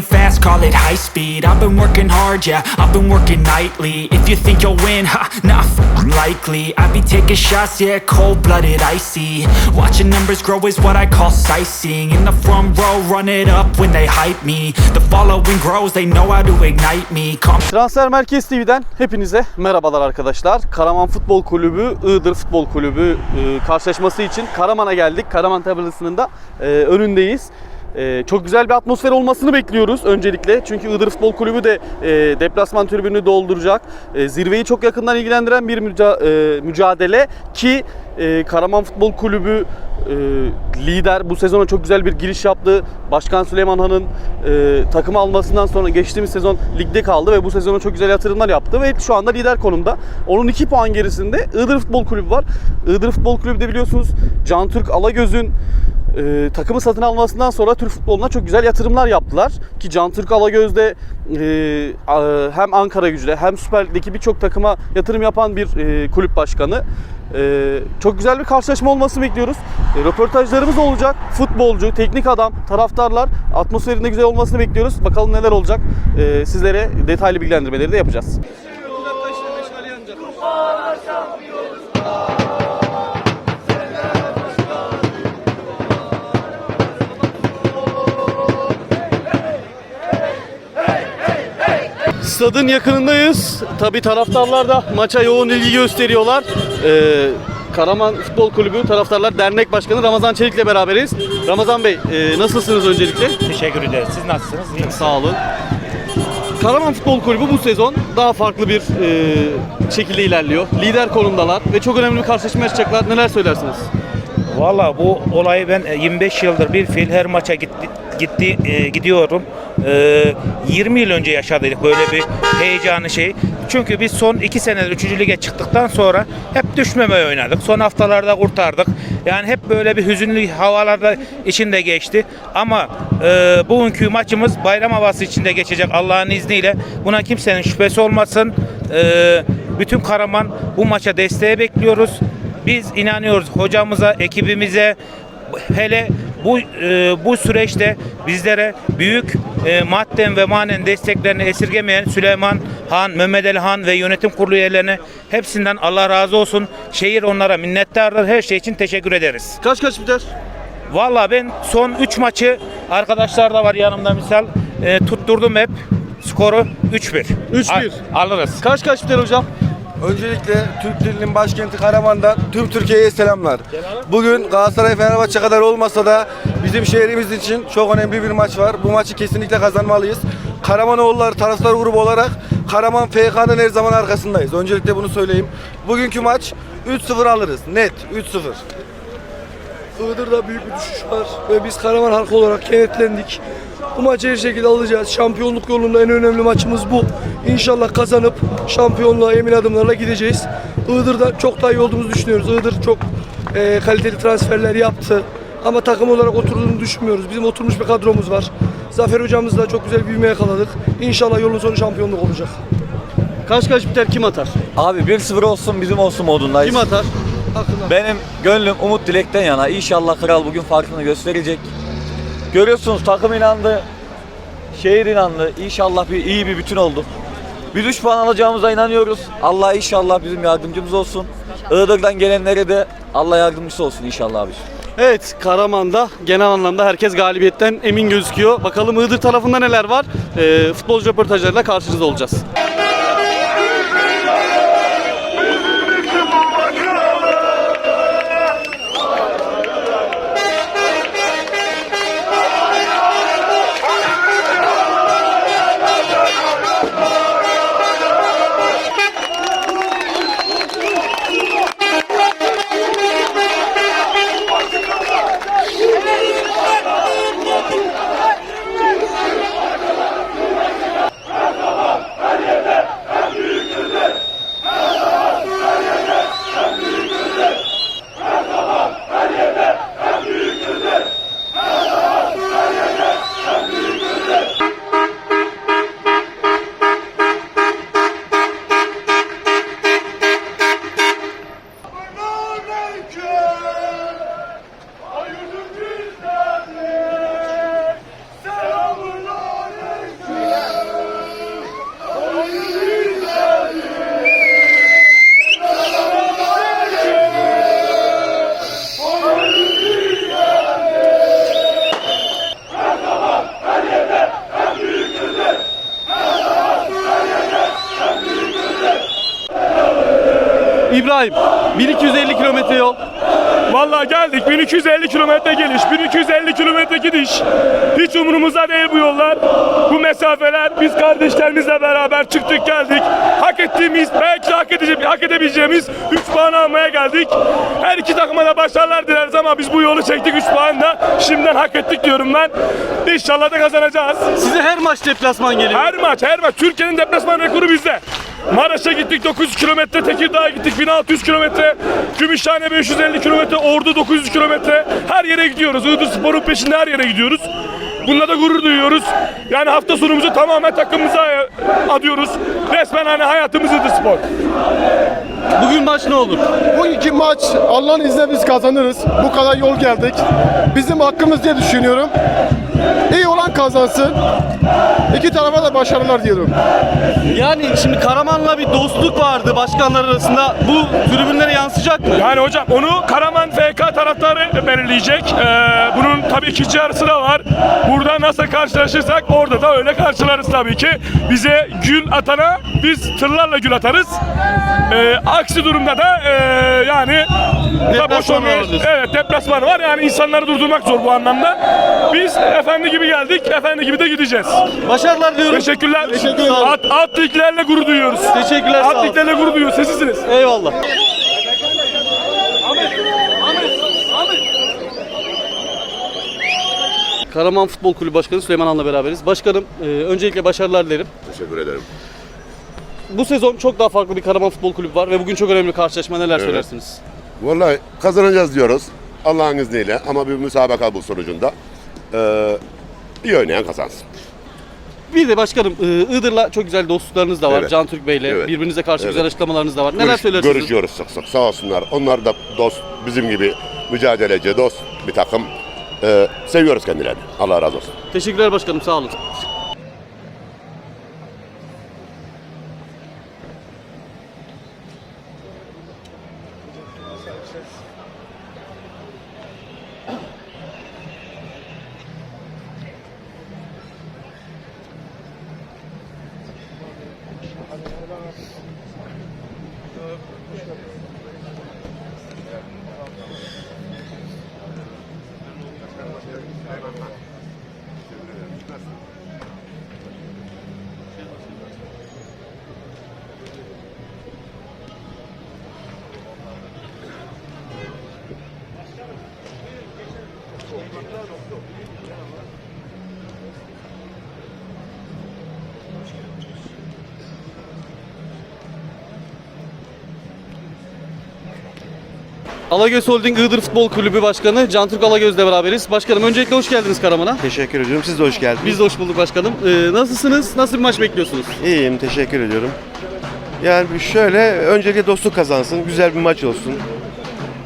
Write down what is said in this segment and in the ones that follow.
lane fast, call it high speed. I've been working hard, yeah, I've been working nightly. If you think you'll win, ha, not f***ing likely. I be taking shots, yeah, cold-blooded, icy. Watching numbers grow is what I call sightseeing. In the front row, run it up when they hype me. The following grows, they know how to ignite me. Calm Transfer Merkez TV'den hepinize merhabalar arkadaşlar. Karaman Futbol Kulübü, Iğdır Futbol Kulübü e, karşılaşması için Karaman'a geldik. Karaman tabelasının da e, önündeyiz. E, çok güzel bir atmosfer olmasını bekliyoruz öncelikle. Çünkü Iğdır Futbol Kulübü de e, deplasman tribünü dolduracak. E, zirveyi çok yakından ilgilendiren bir e, mücadele ki Karaman Futbol Kulübü lider bu sezona çok güzel bir giriş yaptı. Başkan Süleyman Han'ın takımı almasından sonra geçtiğimiz sezon ligde kaldı ve bu sezona çok güzel yatırımlar yaptı ve şu anda lider konumda. Onun 2 puan gerisinde Iğdır Futbol Kulübü var. Iğdır Futbol Kulübü de biliyorsunuz Can Türk Alagöz'ün e, takımı satın almasından sonra Türk futboluna çok güzel yatırımlar yaptılar. Ki Can Türk Alagöz de e, a- hem Ankara gücüyle hem Süper Lig'deki birçok takıma yatırım yapan bir e, kulüp başkanı. E, çok güzel bir karşılaşma olmasını bekliyoruz. E, röportajlarımız olacak. Futbolcu, teknik adam, taraftarlar atmosferinde güzel olmasını bekliyoruz. Bakalım neler olacak. E, sizlere detaylı bilgilendirmeleri de yapacağız. Stadın yakınındayız. Tabi taraftarlar da maça yoğun ilgi gösteriyorlar. Ee, Karaman Futbol Kulübü Taraftarlar Dernek Başkanı Ramazan Çelik'le beraberiz. Ramazan Bey e, nasılsınız öncelikle? Teşekkür ederiz. Siz nasılsınız? İyi misiniz? Sağ olun. Karaman Futbol Kulübü bu sezon daha farklı bir e, şekilde ilerliyor. Lider konumdalar ve çok önemli bir karşılaşma yaşayacaklar. Neler söylersiniz? Valla bu olayı ben e, 25 yıldır bir fil her maça gitti, gitti e, gidiyorum. E, 20 yıl önce yaşadık böyle bir heyecanı şey. Çünkü biz son 2 senedir 3. lige çıktıktan sonra hep düşmemeye oynadık. Son haftalarda kurtardık. Yani hep böyle bir hüzünlü havalarda içinde geçti. Ama e, bugünkü maçımız bayram havası içinde geçecek Allah'ın izniyle. Buna kimsenin şüphesi olmasın. E, bütün Karaman bu maça desteğe bekliyoruz. Biz inanıyoruz hocamıza, ekibimize hele bu e, bu süreçte bizlere büyük e, madden ve manen desteklerini esirgemeyen Süleyman Han, Mehmet Ali Han ve yönetim kurulu üyelerine hepsinden Allah razı olsun. Şehir onlara minnettardır. Her şey için teşekkür ederiz. Kaç kaç biter? Valla ben son 3 maçı arkadaşlar da var yanımda misal e, tutturdum hep. Skoru 3-1. 3-1. Al- Alırız. Kaç kaç biter hocam? Öncelikle Türk dilinin başkenti Karaman'dan tüm Türkiye'ye selamlar. Bugün Galatasaray Fenerbahçe kadar olmasa da bizim şehrimiz için çok önemli bir maç var. Bu maçı kesinlikle kazanmalıyız. Karamanoğulları taraftar grubu olarak Karaman FK'nın her zaman arkasındayız. Öncelikle bunu söyleyeyim. Bugünkü maç 3-0 alırız. Net 3-0. Iğdır'da büyük bir düşüş var ve biz Karaman halkı olarak kenetlendik. Bu maçı her şekilde alacağız. Şampiyonluk yolunda en önemli maçımız bu. İnşallah kazanıp şampiyonluğa emin adımlarla gideceğiz. Iğdır'da çok daha iyi olduğumuzu düşünüyoruz. Iğdır çok e, kaliteli transferler yaptı. Ama takım olarak oturduğunu düşünmüyoruz. Bizim oturmuş bir kadromuz var. Zafer hocamızla çok güzel bir büyüme yakaladık. İnşallah yolun sonu şampiyonluk olacak. Kaç kaç biter? Kim atar? Abi 1-0 olsun bizim olsun modundayız. Kim atar? Benim gönlüm Umut Dilek'ten yana. İnşallah Kral bugün farkını gösterecek. Görüyorsunuz takım inandı. Şehir inandı. İnşallah bir iyi bir bütün oldu. Biz 3 puan alacağımıza inanıyoruz. Allah inşallah bizim yardımcımız olsun. Iğdır'dan gelenlere de Allah yardımcısı olsun inşallah abi. Evet Karaman'da genel anlamda herkes galibiyetten emin gözüküyor. Bakalım Iğdır tarafında neler var? Ee, futbolcu röportajlarıyla karşınızda olacağız. İbrahim 1250 kilometre yol. Vallahi geldik 1250 kilometre geliş, 1250 kilometre gidiş. Hiç umurumuzda değil bu yollar. Bu mesafeler biz kardeşlerimizle beraber çıktık geldik. Hak ettiğimiz, belki hak, edeceğimiz, hak edebileceğimiz 3 puan almaya geldik. Her iki takıma da başarılar dileriz ama biz bu yolu çektik 3 puan da şimdiden hak ettik diyorum ben. İnşallah da kazanacağız. Size her maç deplasman geliyor. Her maç, her maç. Türkiye'nin deplasman rekoru bizde. Maraş'a gittik 900 kilometre, Tekirdağ'a gittik 1600 kilometre, Gümüşhane 550 kilometre, Ordu 900 kilometre. Her yere gidiyoruz. Iğdır Spor'un peşinde her yere gidiyoruz. Bununla da gurur duyuyoruz. Yani hafta sonumuzu tamamen takımımıza adıyoruz. Resmen hani hayatımız Iğdır Spor. Bugün maç ne olur? Bugünkü maç Allah'ın izniyle biz kazanırız. Bu kadar yol geldik. Bizim hakkımız diye düşünüyorum. İyi olan kazansın. İki tarafa da başarılar diyorum. Yani şimdi Karaman'la bir dostluk vardı başkanlar arasında. Bu tribünlere yansıyacak mı? Yani hocam onu Karaman FK taraftarı belirleyecek. Ee, bunun tabii ikinci yarısı da var. Burada nasıl karşılaşırsak orada da öyle karşılarız tabii ki. Bize gül atana biz tırlarla gül atarız. Ee, aksi durumda da ee, yani Deplasman boş diyorsun. Evet deplasman var yani insanları durdurmak zor bu anlamda. Biz efendi gibi geldik, efendi gibi de gideceğiz. Başarılar diyorum. Teşekkürler. Teşekkür ederim. At, at liglerle gurur duyuyoruz. Teşekkürler, sağ At olun. liglerle gurur duyuyoruz. Sesisiniz. Eyvallah. Karaman Futbol Kulübü Başkanı Süleyman Han'la beraberiz. Başkanım e, öncelikle başarılar dilerim. Teşekkür ederim. Bu sezon çok daha farklı bir Karaman Futbol Kulübü var ve bugün çok önemli karşılaşma. Neler söylersiniz? Vallahi kazanacağız diyoruz. Allah'ın izniyle ama bir müsabaka bu sonucunda. Ee, iyi oynayan kazansın. Bir de başkanım e, Iğdır'la çok güzel dostluklarınız da var. Evet. Can Türk Bey'le. Evet. Birbirinize karşı Evet. güzel açıklamalarınız da var. Neler Görüş- söylersiniz? Görüşüyoruz sık sık sağ olsunlar. Onlar da dost, bizim gibi mücadeleci, dost bir takım. Ee, seviyoruz kendilerini. Allah razı olsun. Teşekkürler başkanım sağ olun. Alagöz Holding Iğdır Futbol Kulübü Başkanı Can Türk Alagöz'le beraberiz. Başkanım öncelikle hoş geldiniz Karaman'a. Teşekkür ediyorum. Siz de hoş geldiniz. Biz de hoş bulduk başkanım. Ee, nasılsınız? Nasıl bir maç bekliyorsunuz? İyiyim, teşekkür ediyorum. Yani şöyle, öncelikle dostluk kazansın, güzel bir maç olsun.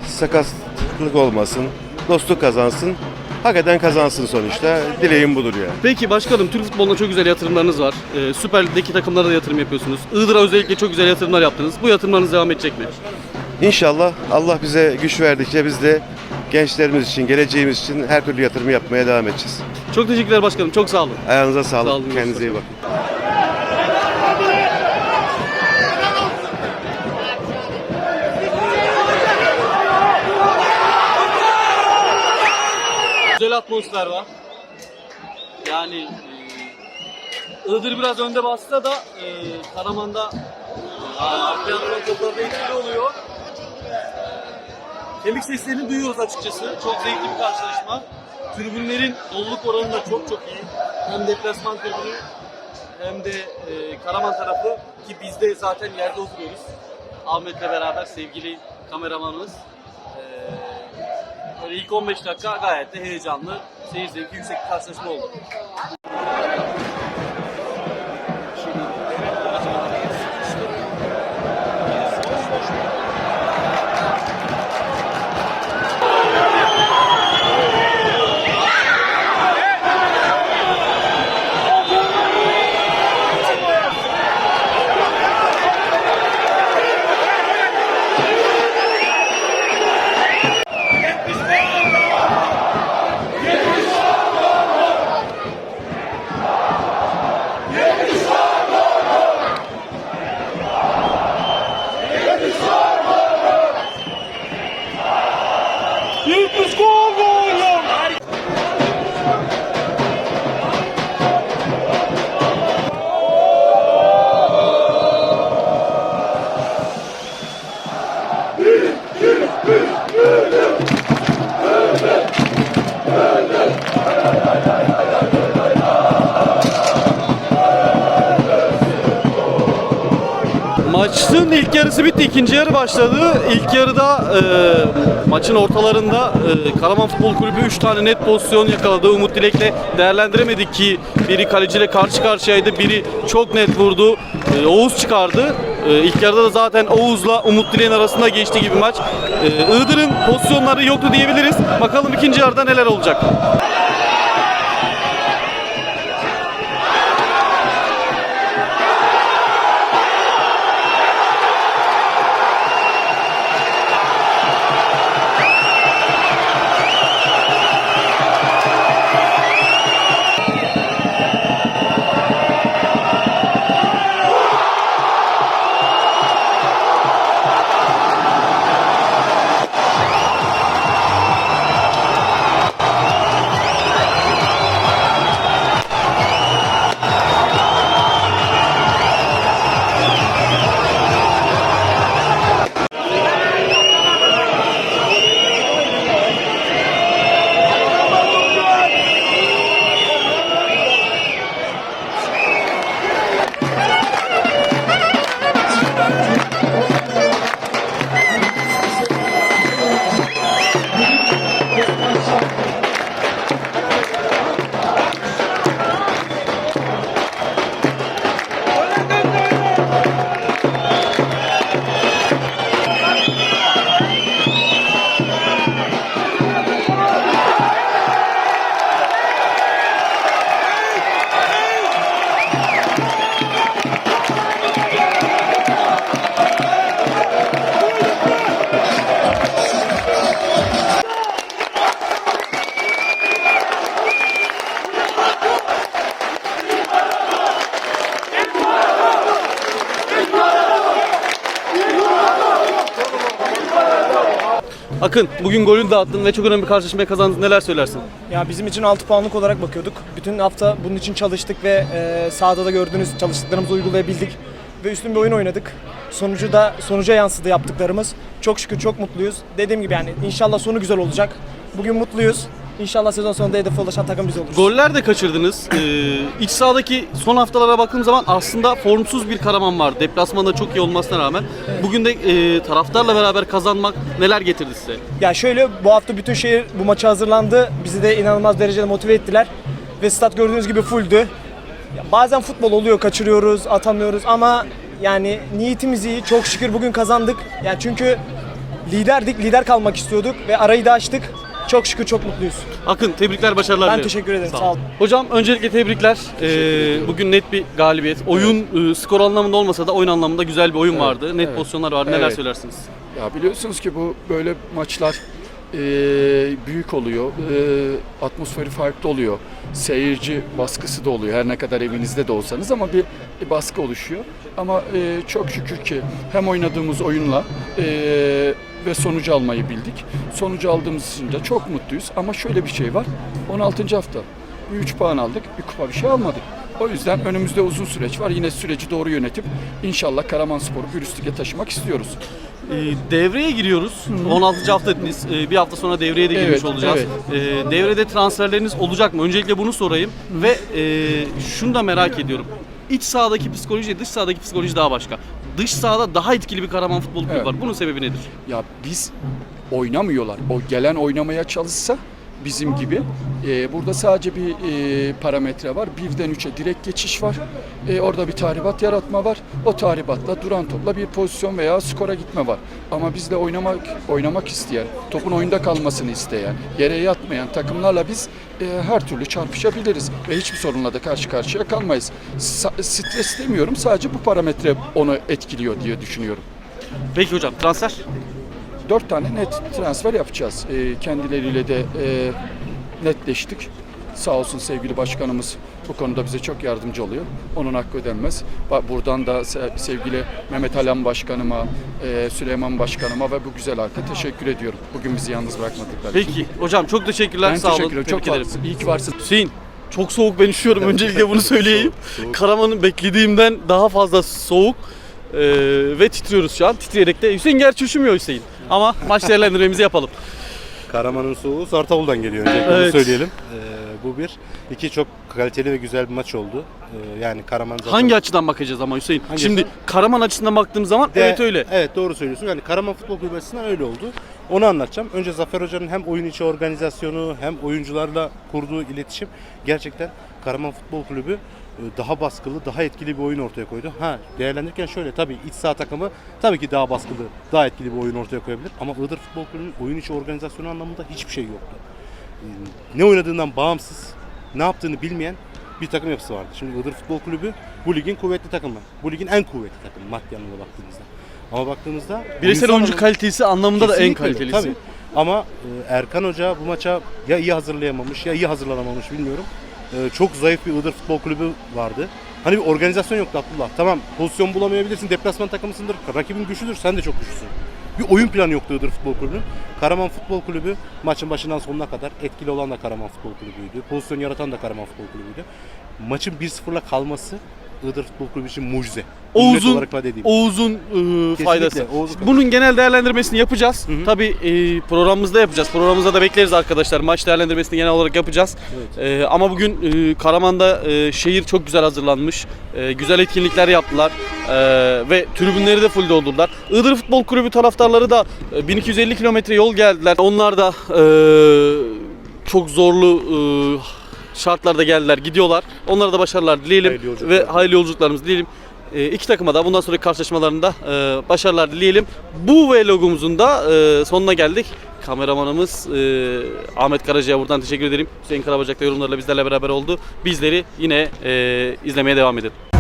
Sakatlık olmasın, dostluk kazansın. Hak eden kazansın sonuçta. Dileğim budur yani. Peki başkanım Türk futboluna çok güzel yatırımlarınız var. Ee, Süper Lig'deki takımlara da yatırım yapıyorsunuz. Iğdır'a özellikle çok güzel yatırımlar yaptınız. Bu yatırımlarınız devam edecek mi? İnşallah Allah bize güç verdikçe biz de gençlerimiz için, geleceğimiz için her türlü yatırımı yapmaya devam edeceğiz. Çok teşekkürler başkanım. Çok sağ olun. Ayağınıza sağlık. Sağ olun, Kendinize iyi bakın. Güzel atmosfer var. Yani e, Iğdır biraz önde bassa da e, Karaman'da e, arkadan toplarda etkili oluyor. Kemik seslerini duyuyoruz açıkçası. Çok zevkli bir karşılaşma. Tribünlerin doluluk oranı da çok çok iyi. Hem deplasman tribünü hem de e, Karaman tarafı ki biz de zaten yerde oturuyoruz. Ahmet'le beraber sevgili kameramanımız. E, Böyle ilk 15 dakika gayet de heyecanlı, seyir zevki yüksek bir karşılaşma oldu. İkinci yarı başladı. İlk yarıda e, maçın ortalarında e, Karaman Futbol Kulübü 3 tane net pozisyon yakaladı. Umut Dilek'le değerlendiremedik ki biri kaleciyle karşı karşıyaydı, biri çok net vurdu. E, Oğuz çıkardı. E, ilk yarıda da zaten Oğuz'la Umut Dilek'in arasında geçti gibi maç. E, Iğdır'ın pozisyonları yoktu diyebiliriz. Bakalım ikinci yarıda neler olacak. Akın bugün golünü de attın ve çok önemli bir karşılaşmayı kazandın. Neler söylersin? Ya bizim için 6 puanlık olarak bakıyorduk. Bütün hafta bunun için çalıştık ve e, sahada da gördüğünüz çalıştıklarımızı uygulayabildik. Ve üstün bir oyun oynadık. Sonucu da sonuca yansıdı yaptıklarımız. Çok şükür çok mutluyuz. Dediğim gibi yani inşallah sonu güzel olacak. Bugün mutluyuz. İnşallah sezon sonunda hedefe ulaşan takım biz oluruz. Goller de kaçırdınız. Ee, iç sahadaki son haftalara baktığım zaman aslında formsuz bir Karaman var. Deplasmanda çok iyi olmasına rağmen. Bugün de e, taraftarla beraber kazanmak neler getirdi size? Ya şöyle bu hafta bütün şehir bu maça hazırlandı. Bizi de inanılmaz derecede motive ettiler. Ve stat gördüğünüz gibi fulldü. Ya bazen futbol oluyor, kaçırıyoruz, atamıyoruz ama yani niyetimiz iyi. Çok şükür bugün kazandık. Yani çünkü liderdik, lider kalmak istiyorduk ve arayı da açtık. Çok şükür çok mutluyuz. Akın tebrikler, başarılar Ben dilerim. teşekkür ederim. Sağ ol. Sağ olun. Hocam öncelikle tebrikler. Ee, bugün net bir galibiyet. Oyun e, skor anlamında olmasa da oyun anlamında güzel bir oyun vardı. Net pozisyonlar vardı. Neler Evet. söylersiniz? Ya biliyorsunuz ki bu böyle maçlar e, büyük oluyor. E, atmosferi farklı oluyor. Seyirci baskısı da oluyor. Her ne kadar evinizde de olsanız ama bir, bir baskı oluşuyor. Ama e, çok şükür ki hem oynadığımız oyunla e, ve sonucu almayı bildik. Sonucu aldığımız için de çok mutluyuz. Ama şöyle bir şey var. 16. hafta. Bir 3 puan aldık. Bir kupa bir şey almadık. O yüzden önümüzde uzun süreç var. Yine süreci doğru yönetip inşallah Karamanspor'u bir üst lige taşımak istiyoruz. Ee, devreye giriyoruz. 16. hafta dediniz. Ee, bir hafta sonra devreye de girmiş Evet, olacağız. Ee, devrede transferleriniz olacak mı? Öncelikle bunu sorayım. Ve e, şunu da merak ediyorum. İç sahadaki psikoloji, dış sahadaki psikoloji daha başka. Dış sahada daha etkili bir Karaman Futbol Kulübü Evet. var. Bunun sebebi nedir? Ya biz oynamıyorlar. O gelen oynamaya çalışsa bizim gibi. e, burada sadece bir e, parametre var. Birden üçe direkt geçiş var. E, orada bir tahribat yaratma var. O tahribatla duran topla bir pozisyon veya skora gitme var. Ama bizde oynamak oynamak isteyen, topun oyunda kalmasını isteyen, yere yatmayan takımlarla biz e, her türlü çarpışabiliriz ve hiçbir sorunla da karşı karşıya kalmayız. Sa- stres demiyorum. Sadece bu parametre onu etkiliyor diye düşünüyorum. Peki hocam transfer? Dört tane net transfer yapacağız. Ee, kendileriyle de e, netleştik. Sağ olsun sevgili başkanımız bu konuda bize çok yardımcı oluyor. Onun hakkı ödenmez. Buradan da se- sevgili Mehmet Alam başkanıma, e, Süleyman başkanıma ve bu güzel halka teşekkür ediyorum. Bugün bizi yalnız bırakmadıkları için. Peki hocam çok teşekkürler. Ben Sağ olun. teşekkür ederim. Çok ederim. varsın. İyi ki varsın. Hüseyin çok soğuk ben üşüyorum öncelikle bunu söyleyeyim. Karaman'ın beklediğimden daha fazla soğuk Ee, ve titriyoruz şu an. Titreyerek de Hüseyin gerçi üşümüyor Hüseyin. Ama maç değerlendirmemizi yapalım. Karaman'ın soğuğu Sartavul'dan geliyor öncelikle Evet. onu söyleyelim. Ee, bu bir. İki çok kaliteli ve güzel bir maç oldu. Ee, yani Karaman zaten... Hangi açıdan bakacağız ama Hüseyin? Hangi Şimdi açıdan? Karaman açısından baktığım zaman De- evet öyle. Evet doğru söylüyorsun. Yani Karaman Futbol Kulübü açısından öyle oldu. Onu anlatacağım. Önce Zafer Hoca'nın hem oyun içi organizasyonu hem oyuncularla kurduğu iletişim gerçekten Karaman Futbol Kulübü e, daha baskılı, daha etkili bir oyun ortaya koydu. Ha değerlendirirken şöyle tabii iç saha takımı tabii ki daha baskılı, daha etkili bir oyun ortaya koyabilir. Ama Iğdır Futbol Kulübü'nün oyun içi organizasyonu anlamında hiçbir şey yoktu. Ne oynadığından bağımsız, ne yaptığını bilmeyen bir takım yapısı vardı. Şimdi Iğdır Futbol Kulübü bu ligin kuvvetli takımı. Bu ligin en kuvvetli takımı maddi anlamda baktığımızda. Ama baktığımızda Bireysel oyuncu kalitesi anlamında da en kalitelisi. Tabii. Ama e, Erkan Hoca bu maça ya iyi hazırlayamamış ya iyi hazırlanamamış bilmiyorum. E, çok zayıf bir Iğdır Futbol Kulübü vardı. Hani bir organizasyon yoktu Abdullah. Tamam pozisyon bulamayabilirsin. Deplasman takımısındır. Rakibin güçlüdür. Sen de çok güçlüsün. Bir oyun planı yoktu Futbol Kulübü'nün. Karaman Futbol Kulübü maçın başından sonuna kadar etkili olan da Karaman Futbol Kulübü'ydü. Pozisyon yaratan da Karaman Futbol Kulübü'ydü. Maçın 1-0'la kalması Iğdır Futbol Kulübü için mucize. Oğuz'un. Oğuz'un ıı, faydası. Oğuz'un- Bunun genel değerlendirmesini yapacağız. Tabii e, programımızda yapacağız. Programımızda da bekleriz arkadaşlar. Maç değerlendirmesini genel olarak yapacağız. E, ama bugün e, Karaman'da e, şehir çok güzel hazırlanmış. E, güzel etkinlikler yaptılar. E, ve tribünleri de full doldurdular. Iğdır Futbol Kulübü taraftarları da e, 1250 kilometre yol geldiler. Onlar da e, çok zorlu e, şartlarda geldiler, gidiyorlar. Onlara da başarılar dileyelim Hayırlı yolculuklar. ve hayırlı yolculuklarımızı dileyelim. E, iki takıma da bundan sonraki karşılaşmalarında e, başarılar dileyelim. Bu vlogumuzun da e, sonuna geldik. Kameramanımız e, Ahmet Karaca'ya buradan teşekkür ederim. Hüseyin Karabacak da yorumlarla bizlerle beraber oldu. Bizleri yine e, izlemeye devam edin.